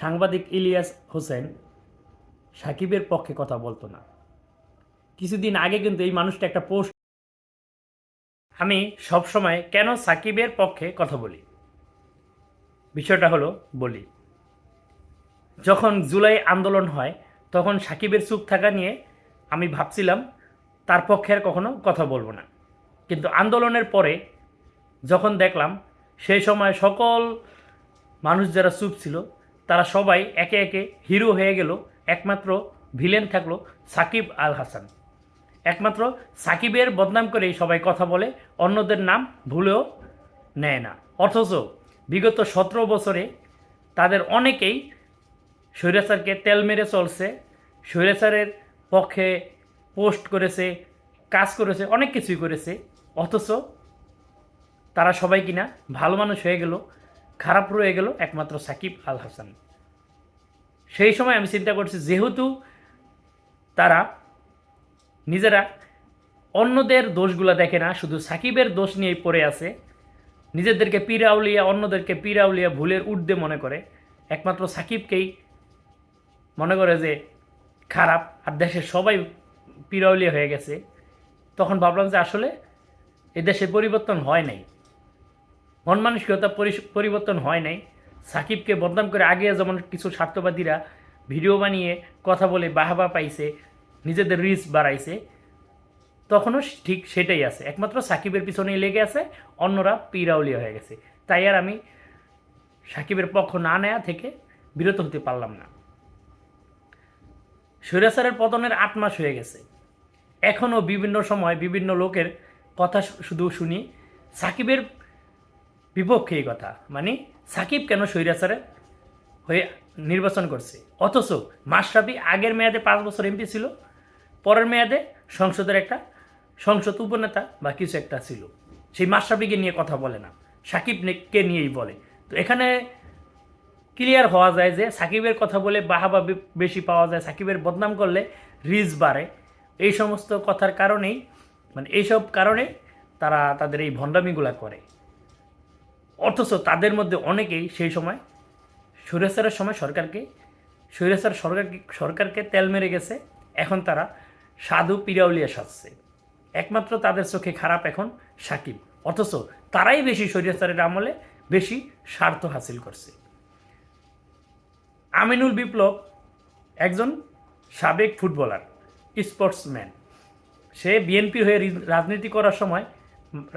সাংবাদিক ইলিয়াস হোসেন সাকিবের পক্ষে কথা বলতো না। কিছুদিন আগে কিন্তু এই মানুষটা একটা পোস্ট আমি সবসময় কেন সাকিবের পক্ষে কথা বলি? বিষয়টা হলো বলি। যখন জুলাই আন্দোলন হয়, তখন সাকিবের চুপ থাকা নিয়ে আমি ভাবছিলাম, তার পক্ষে আর কখনো কথা বলব না। কিন্তু আন্দোলনের পরে যখন দেখলাম, সেই সময় সকল মানুষ যারা চুপ ছিল তারা সবাই একে একে হিরো হয়ে গেল। একমাত্র ভিলেন থাকল সাকিব আল হাসান। একমাত্র সাকিবের বদনাম করেই সবাই কথা বলে, অন্যদের নাম ভুলেও নেয় না। অথচ বিগত সতেরো বছরে তাদের অনেকেই স্বৈরাচারকে তেল মেরে চলছে স্বৈরাচারের পক্ষে পোস্ট করেছে, কাজ করেছে, অনেক কিছুই করেছে। অথচ তারা সবাই কিনা ভালো মানুষ হয়ে গেল, খারাপ রয়ে গেল একমাত্র সাকিব আল হাসান। সেই সময় আমি চিন্তা করছি, যেহেতু তারা নিজেরা অন্যদের দোষগুলো দেখে না, শুধু সাকিবের দোষ নিয়েই পড়ে আছে, নিজেদেরকে পিরাউলিয়া, অন্যদেরকে পিরাউলিয়া ভুলের ঊর্ধ্বে মনে করে, একমাত্র সাকিবকেই মনে করে যে খারাপ, আর দেশের সবাই পিরাউলিয়া হয়ে গেছে, তখন ভাবলাম যে আসলে এ দেশে পরিবর্তন হয় নাই। মন মানসিকতা পরিবর্তন হয় নাই। সাকিবকে বদনাম করে আগে যেমন কিছু স্বার্থবাদীরা ভিডিও বানিয়ে কথা বলে বাহাবা পাইছে, নিজেদের রিচ বাড়াইছে, তখনও ঠিক সেটাই আছে। একমাত্র সাকিবের পিছনেই লেগে আছে, অন্যরা পিরাউলিয়া হয়ে গেছে। তাই আর আমি সাকিবের পক্ষ না নেয়া থেকে বিরত হতে পারলাম না। স্বৈরাচারের পতনের আট মাস হয়ে গেছে। এখনও বিভিন্ন সময় বিভিন্ন লোকের কথা শুধু শুনি। সাকিবের বিপক্ষে এই কথা। মানে সাকিব কেন স্বৈরাচারে হয়ে নির্বাচন করছে। অথচ মাশরাফি আগের মেয়াদে পাঁচ বছর এমপি ছিল, পরের মেয়াদে সংসদের একটা সংসদ উপনেতা বা কিছু একটা ছিল। সেই মাশরাফিকে নিয়ে কথা বলে না সাকিবকে নিয়েই বলে। তো এখানে ক্লিয়ার হওয়া যায় যে সাকিবের কথা বলে বাহাবা বেশি পাওয়া যায়, সাকিবের বদনাম করলে রিজ বাড়ে। এই সমস্ত কথার কারণেই মানে এইসব কারণে তারা তাদের এই ভণ্ডামিগুলা করে। অথচ তাদের মধ্যে অনেকেই সেই সময় স্বৈরাচারের সময় সরকারকে স্বৈরাচার সরকারকে সরকারকে তেল মেরে গেছে। এখন তারা সাধু পিরাউলিয়া সাজছে। একমাত্র তাদের চোখে খারাপ এখন সাকিব। অথচ তারাই বেশি স্বৈরাচারের আমলে বেশি স্বার্থ হাসিল করছে। আমিনুল বিপ্লব একজন সাবেক ফুটবলার, স্পোর্টসম্যান। সে বিএনপির হয়ে রাজনীতি করার সময়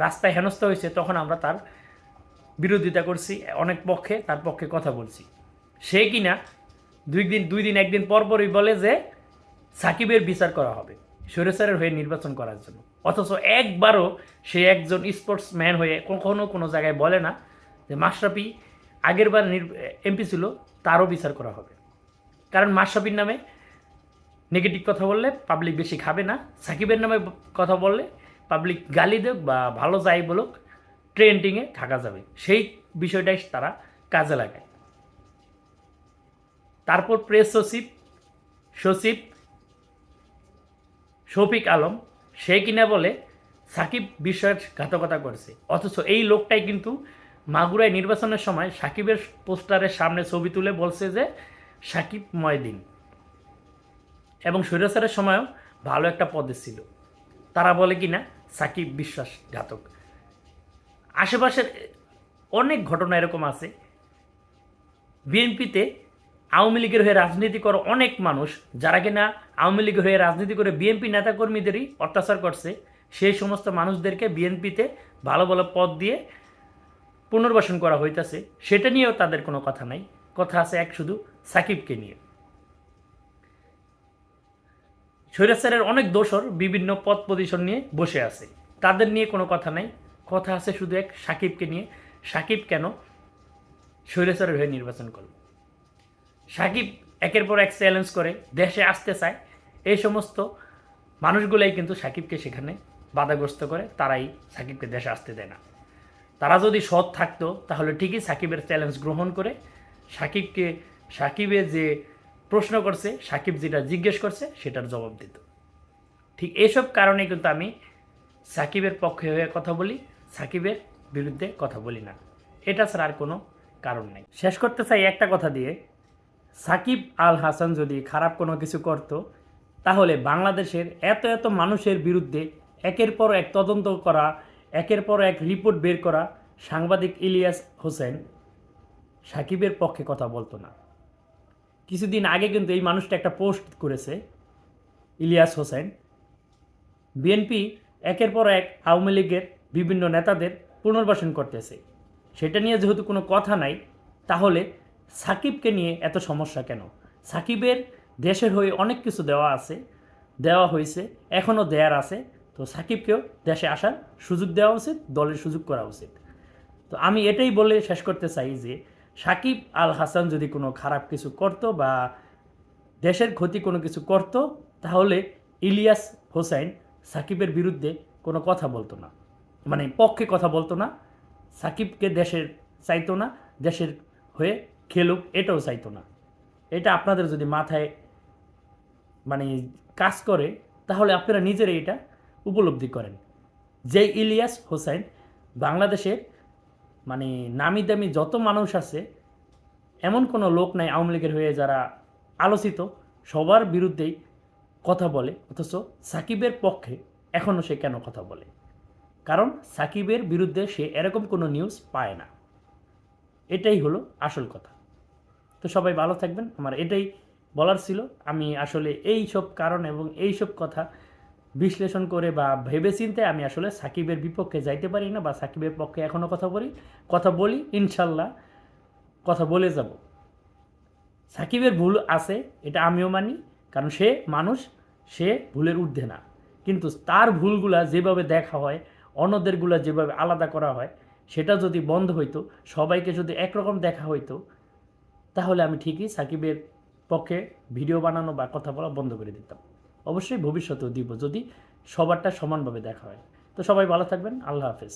রাস্তায় হেনস্থা হয়েছে, তখন আমরা তার বিরোধিতা করছি, অনেক পক্ষে তার পক্ষে কথা বলছি। সে কিনা দুই দিন দুই দিন, একদিন পরপরই বলে যে সাকিবের বিচার করা হবে সৈরাচারের হয়ে নির্বাচন করার জন্য। অথচ একবারও সে একজন স্পোর্টসম্যান হয়ে কখনো কোনো জায়গায় বলে না যে মাশরাফি আগেরবার এমপি ছিল, তারও বিচার করা হবে। কারণ মাশরাফির নামে নেগেটিভ কথা বললে পাবলিক বেশি খাবে না, সাকিবের নামে কথা বললে পাবলিক গালি দেক বা ভালো যাই বলুক ট্রেন্ডিংয়ে থাকা যাবে। সেই বিষয়টাই তারা কাজে লাগায়। তারপর প্রেস সচিব সচিব শফিক আলম, সে কিনা বলে সাকিব বিশ্বাসঘাতকতা করছে। অথচ এই লোকটাই কিন্তু মাগুরায় নির্বাচনের সময় সাকিবের পোস্টারের সামনে ছবি তুলে বলছে যে, সাকিব ময়দিন। এবং স্বৈরাচারের সময়ও ভালো একটা পদে ছিল। তারা বলে কি না সাকিব বিশ্বাসঘাতক আশেপাশের অনেক ঘটনা এরকম আছে। বিএনপিতে আওয়ামী লীগের হয়ে রাজনীতি করা অনেক মানুষ, যারা কিনা আওয়ামী লীগের হয়ে রাজনীতি করে বিএনপি নেতাকর্মীদেরই অত্যাচার করছে, সেই সমস্ত মানুষদেরকে বিএনপিতে ভালো ভালো পদ দিয়ে পুনর্বাসন করা হইতাছে, সেটা নিয়েও তাদের কোনো কথা নাই। কথা আছে এক শুধু সাকিবকে নিয়ে। স্বৈরাচারের অনেক দোষর বিভিন্ন পদ পজিশন নিয়ে বসে আছে। তাদের নিয়ে কোনো কথা নাই। কথা আছে শুধু এক সাকিবকে নিয়ে। সাকিব কেন স্বৈরাচারের হয়ে নির্বাচন করল? সাকিব একের পর এক চ্যালেঞ্জ করে, দেশে আসতে চায়। এই সমস্ত মানুষগুলাই কিন্তু সাকিবকে সেখানে বাধাগ্রস্ত করে, তারাই সাকিবকে দেশে আসতে দেয় না। তারা যদি সৎ থাকতো, তাহলে ঠিকই সাকিবের চ্যালেঞ্জ গ্রহণ করে। সাকিবকে সাকিবের যে প্রশ্ন করছে, সাকিব যেটা জিজ্ঞেস করছে, সেটার জবাব দিত। ঠিক এসব কারণে কিন্তু আমি সাকিবের পক্ষে হয়ে কথা বলি, সাকিবের বিরুদ্ধে কথা বলি না। এটা ছাড়া আর কোনো কারণ নেই। শেষ করতে চাই একটা কথা দিয়ে। সাকিব আল হাসান যদি খারাপ কোনো কিছু করত, তাহলে বাংলাদেশের এত এত মানুষের বিরুদ্ধে একের পর এক তদন্ত করা, একের পর এক রিপোর্ট বের করা সাংবাদিক ইলিয়াস হোসেন সাকিবের পক্ষে কথা বলতো না। কিছুদিন আগে কিন্তু এই মানুষটা একটা পোস্ট করেছে ইলিয়াস হোসেন। বিএনপি একের পর এক আওয়ামী লীগের বিভিন্ন নেতাদের পুনর্বাসন করতেছে। সেটা নিয়ে যেহেতু কোনো কথা নাই, তাহলে সাকিবকে নিয়ে এত সমস্যা কেন? সাকিবের দেশের হয়ে অনেক কিছু দেওয়া আছে, দেওয়া হয়েছে, এখনও দেয়ার আছে। তো সাকিবকেও দেশে আসার সুযোগ দেওয়া উচিত, দলের সুযোগ করা উচিত। তো আমি এটাই বলে শেষ করতে চাই যে, সাকিব আল হাসান যদি কোনো খারাপ কিছু করতো বা দেশের ক্ষতি কোনো কিছু করত, তাহলে ইলিয়াস হোসেন সাকিবের বিরুদ্ধে কোনো কথা বলতো না। মানে পক্ষে কথা বলতো না। সাকিবকে দেশের চাইতো না, দেশের হয়ে খেলুক, এটাও চাইতো না। এটা আপনাদের যদি মাথায় মানে কাজ করে, তাহলে আপনারা নিজেরাই এটা উপলব্ধি করেন। যে ইলিয়াস হোসেন বাংলাদেশের মানে নামি দামি যত মানুষ আছে, এমন কোনো লোক নাই আওয়ামী লীগের হয়ে যারা আলোচিত, সবার বিরুদ্ধেই কথা বলে। অথচ সাকিবের পক্ষে এখনও সে কেন কথা বলে? কারণ সাকিবের বিরুদ্ধে সে এরকম কোনো নিউজ পায় না। এটাই হলো আসল কথা। তো সবাই ভালো থাকবেন। আমার এটাই বলার ছিল। আমি আসলে এই সব কারণ এবং এই সব কথা বিশ্লেষণ করে বা ভেবেচিন্তে আমি আসলে সাকিবের বিপক্ষে যাইতে পারি না বা সাকিবের পক্ষে এখনও কথা বলি কথা বলি, ইনশাল্লাহ কথা বলে যাব। সাকিবের ভুল আছে, এটা আমিও মানি, কারণ সে মানুষ, সে ভুলের ঊর্ধ্বে না। কিন্তু তার ভুলগুলা যেভাবে দেখা হয়, অন্যদেরগুলা যেভাবে আলাদা করা হয়, সেটা যদি বন্ধ হইতো, সবাইকে যদি একরকম দেখা হইতো তাহলে আমি ঠিকই সাকিবের পক্ষে ভিডিও বানানো বা কথা বলা বন্ধ করে দিতাম। অবশ্যই ভবিষ্যতেও দিব যদি সবারটা সমানভাবে দেখা হয়। তো সবাই ভালো থাকবেন। আল্লাহ হাফেজ।